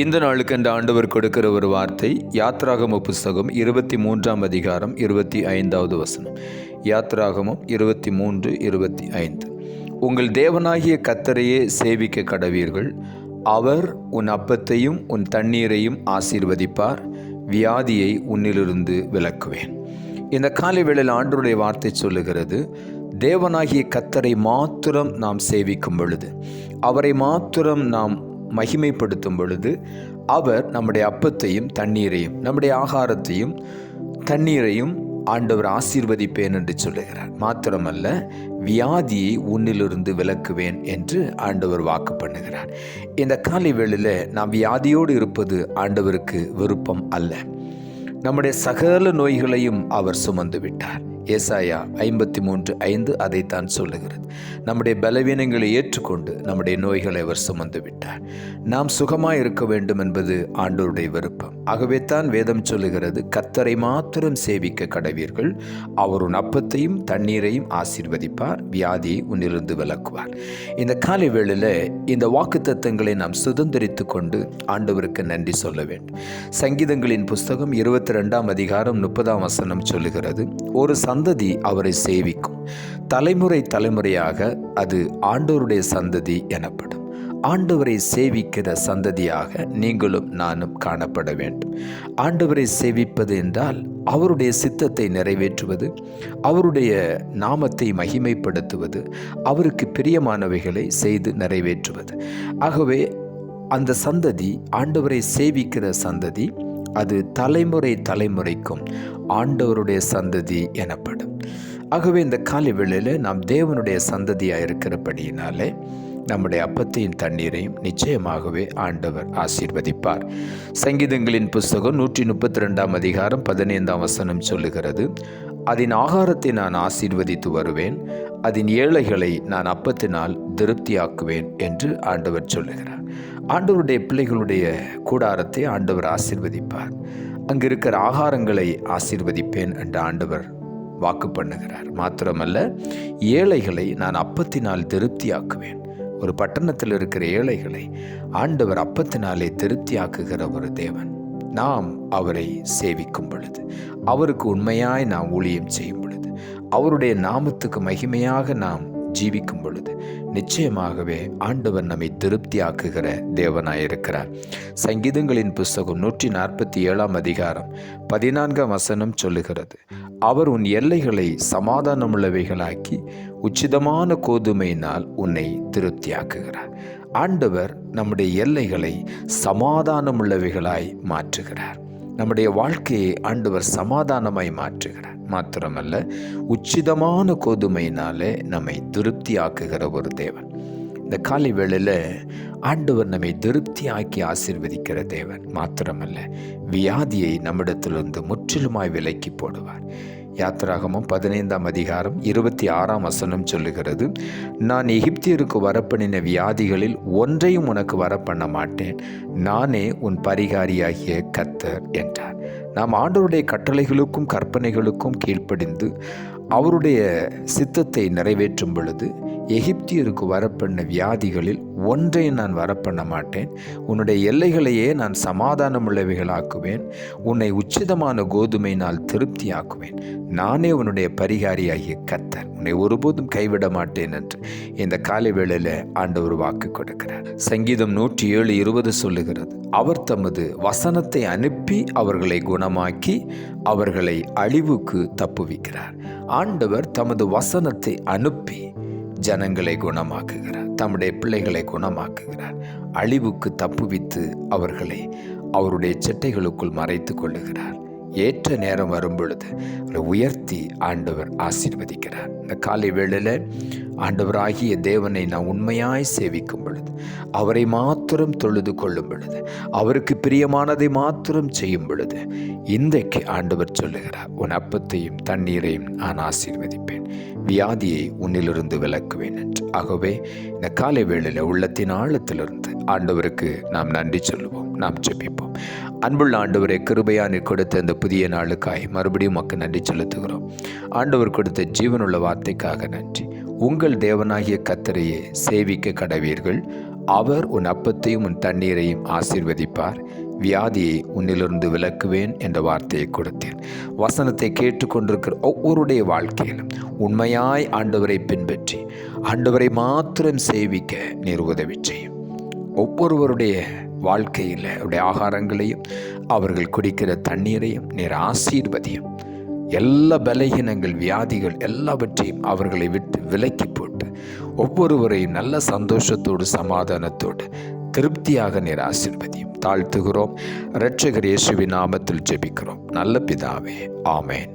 இந்த நாளுக்கு அந்த ஆண்டவர் கொடுக்கிற ஒரு வார்த்தை யாத்ராகம புஸ்தகம் இருபத்தி மூன்றாம் அதிகாரம் இருபத்தி ஐந்தாவது வசனம். யாத்ராகமம் இருபத்தி மூன்று இருபத்தி ஐந்து. உங்கள் தேவனாகிய கத்தரையே சேவிக்க கடவீர்கள். அவர் உன் அப்பத்தையும் உன் தண்ணீரையும் ஆசீர்வதிப்பார். வியாதியை உன்னிலிருந்து விலக்குவேன். இந்த காலை வேளையில் ஆண்டவருடைய வார்த்தை சொல்லுகிறது தேவனாகிய கத்தரை மாத்திரம் நாம் சேவிக்கும் பொழுது அவரை மாத்திரம் நாம் மகிமைப்படுத்தும் பொழுது அவர் நம்முடைய அப்பத்தையும் தண்ணீரையும் நம்முடைய ஆகாரத்தையும் தண்ணீரையும் ஆண்டவர் ஆசீர்வதிப்பேன் என்று சொல்லுகிறார். மாத்திரமல்ல வியாதியை உன்னிலிருந்து விலக்குவேன் என்று ஆண்டவர் வாக்கு பண்ணுகிறார். இந்த காலை வேளையில் நாம் வியாதியோடு இருப்பது ஆண்டவருக்கு விருப்பம் அல்ல. நம்முடைய சகல நோய்களையும் அவர் சுமந்து விட்டார் ஏசாயா ஐம்பத்தி மூன்று ஐந்து அதைத்தான் சொல்லுகிறது. நம்முடைய பலவீனங்களை ஏற்றுக்கொண்டு நம்முடைய நோய்களை அவர் சுமந்து விட்டார். நாம் சுகமாக இருக்க வேண்டும் என்பது ஆண்டோருடைய விருப்பம். ஆகவே தான் வேதம் சொல்லுகிறது கத்தரை மாத்திரம் சேவிக்க கடவீர்கள். அவர் உன் அப்பத்தையும் தண்ணீரையும் ஆசீர்வதிப்பார். வியாதியை உன்னிலிருந்து விளக்குவார் இந்த காலை வேளையில் இந்த வாக்கு தத்துவங்களை நாம் சுதந்திரித்து கொண்டு ஆண்டவருக்கு நன்றி சொல்ல வேண்டும். சங்கீதங்களின் புஸ்தகம் இருபத்தி ரெண்டாம் அதிகாரம் முப்பதாம் வசனம் சொல்லுகிறது ஒரு சந்ததி அவரை சேவிக்கும். தலைமுறை தலைமுறையாக அது ஆண்டவருடைய சந்ததி எனப்படும். ஆண்டவரை சேவிக்கிற சந்ததியாக நீங்களும் நானும் காணப்பட வேண்டும். ஆண்டவரை சேவிப்பது என்றால் அவருடைய சித்தத்தை நிறைவேற்றுவது அவருடைய நாமத்தை மகிமைப்படுத்துவது அவருக்கு பிரியமானவைகளை செய்து நிறைவேற்றுவது. ஆகவே அந்த சந்ததி ஆண்டவரை சேவிக்கிற சந்ததி அது தலைமுறை தலைமுறைக்கும் ஆண்டவருடைய சந்ததி எனப்படும். ஆகவே இந்த காலை வேளையில் நாம் தேவனுடைய சந்ததியாக இருக்கிறபடியினாலே நம்முடைய அப்பத்தையும் தண்ணீரையும் நிச்சயமாகவே ஆண்டவர் ஆசீர்வதிப்பார். சங்கீதங்களின் புஸ்தகம் நூற்றி முப்பத்தி ரெண்டாம் அதிகாரம் பதினைந்தாம் வசனம் சொல்லுகிறது அதன் ஆகாரத்தை நான் ஆசீர்வதித்து வருவேன் அதன் ஏழைகளை நான் அப்பத்தினால் திருப்தியாக்குவேன் என்று ஆண்டவர் சொல்லுகிறார். ஆண்டவருடைய பிள்ளைகளுடைய கூடாரத்தை ஆண்டவர் ஆசிர்வதிப்பார். அங்கு இருக்கிற ஆகாரங்களை ஆசீர்வதிப்பேன் என்று ஆண்டவர் வாக்கு பண்ணுகிறார். மாத்திரமல்ல ஏழைகளை நான் அப்பத்தினால் திருப்தியாக்குவேன். ஒரு பட்டணத்தில் இருக்கிற ஏழைகளை ஆண்டவர் அப்பத்தினாலே திருப்தியாக்குகிற ஒரு தேவன். நாம் அவரை சேவிக்கும் பொழுது அவருக்கு உண்மையாய் நாம் ஊழியம் செய்யும் பொழுது அவருடைய நாமத்துக்கு மகிமையாக நாம் ஜீவிக்கும் பொழுது நிச்சயமாகவே ஆண்டவர் நம்மை திருப்தியாக்குகிற தேவனாயிருக்கிறார். சங்கீதங்களின் புஸ்தகம் நூற்றி நாற்பத்தி ஏழாம் அதிகாரம் பதினான்காம் வசனம் சொல்லுகிறது அவர் உன் எல்லைகளை சமாதானமுள்ளவைகளாக்கி உச்சிதமான கோதுமையினால் உன்னை திருப்தியாக்குகிறார். ஆண்டவர் நம்முடைய எல்லைகளை சமாதானமுள்ளவைகளாய் மாற்றுகிறார். நம்முடைய வாழ்க்கையை ஆண்டவர் சமாதானமாய் மாற்றுகிறார். மாத்திரமல்ல உச்சிதமான கோதுமையினாலே நம்மை திருப்தியாக்குகிற ஒரு தேவன். இந்த காலை வேளையில் ஆண்டவர் நம்மை திருப்தியாக்கி ஆசீர்வதிக்கிற தேவன் மாத்திரமல்ல வியாதியை நம்மிடத்திலிருந்து முற்றிலுமாய் விலக்கி போடுவார். யாத்திராகமும் பதினைந்தாம் அதிகாரம் இருபத்தி ஆறாம் வசனம் சொல்லுகிறது நான் எகிப்தியருக்கு வரப்பண்ணின வியாதிகளில் ஒன்றையும் உனக்கு வரப்பண்ண மாட்டேன். நானே உன் பரிகாரியாகிய கத்தர் என்றார். நாம் ஆண்டவருடைய கட்டளைகளுக்கும் கற்பனைகளுக்கும் கீழ்ப்படிந்து அவருடைய சித்தத்தை நிறைவேற்றும் பொழுது எகிப்தியருக்கு வரப்பண்ண வியாதிகளில் ஒன்றை நான் வரப்பண்ண மாட்டேன். உன்னுடைய எல்லைகளையே நான் சமாதானம் உள்ளவைகளாக்குவேன் உன்னை உச்சிதமான கோதுமை நான் திருப்தியாக்குவேன். நானே உன்னுடைய பரிகாரியாகிய கத்தர் உன்னை ஒருபோதும் கைவிட மாட்டேன் என்று இந்த காலை வேளையில் ஆண்டவர் வாக்கு கொடுக்கிறார். சங்கீதம் நூற்றி ஏழு இருபது சொல்லுகிறது. அவர் தமது வசனத்தை அனுப்பி அவர்களை குணமாக்கி அவர்களை அழிவுக்கு தப்புவிக்கிறார். ஆண்டவர் தமது வசனத்தை அனுப்பி ஜனங்களை குணமாக்குகிறார். தம்முடைய பிள்ளைகளை குணமாக்குகிறார். அழிவுக்கு தப்புவித்து அவர்களை அவருடைய செட்டைகளுக்குள் மறைத்து கொள்ளுகிறார். ஏற்ற நேரம் வரும்பொழுது அவரை உயர்த்தி ஆண்டவர் ஆசீர்வதிக்கிறார். இந்த காலை வேளையில் ஆண்டவராகிய தேவனை நான் உண்மையாய் சேவிக்கும் பொழுது அவரை மாத்திரம் தொழுது கொள்ளும் பொழுது அவருக்கு பிரியமானதை மாத்திரம் செய்யும் பொழுது இன்றைக்கு ஆண்டவர் சொல்லுகிறார் உன் அப்பத்தையும் தண்ணீரையும் நான் ஆசீர்வதிப்பேன். வியாதியை உன்னிலிருந்து விலக்குவேன் என்று ஆகவே இந்த காலை வேளையில் உள்ளத்தின் ஆழத்திலிருந்து ஆண்டவருக்கு நாம் நன்றி சொல்லுவோம் நாம் ஜெபிப்போம். அன்புள்ள ஆண்டவரை கிருபையானி கொடுத்த இந்த புதிய நாளுக்காய் மறுபடியும் மக்கள் நன்றி செலுத்துகிறோம். ஆண்டவர் கொடுத்த ஜீவனுள்ள வார்த்தைக்காக நன்றி. உங்கள் தேவனாகிய கத்தரையே சேவிக்க கடவீர்கள். அவர் உன் அப்பத்தையும் உன் தண்ணீரையும் ஆசிர்வதிப்பார். வியாதியை உன்னிலிருந்து விலக்குவேன் என்ற வார்த்தையை கொடுத்தேன். வசனத்தை கேட்டுக்கொண்டிருக்கிற ஒவ்வொருடைய வாழ்க்கையிலும் உண்மையாய் ஆண்டவரை பின்பற்றி ஆண்டவரை மாத்திரம் சேவிக்க நீர் உதவி செய்யும். ஒவ்வொருவருடைய வாழ்க்கையில் அவருடைய ஆகாரங்களையும் அவர்கள் குடிக்கிற தண்ணீரையும் நீர் ஆசீர்வதியும். எல்லா பலகீனங்கள் வியாதிகள் எல்லாவற்றையும் அவர்களை விட்டு விலக்கி போட்டு ஒவ்வொருவரையும் நல்ல சந்தோஷத்தோடு சமாதானத்தோடு திருப்தியாக நீர் ஆசீர்வதியும். தாழ்த்துகிறோம். இரட்சகர் இயேசுவின் நாமத்தில் ஜெபிக்கிறோம். நல்ல பிதாவே ஆமேன்.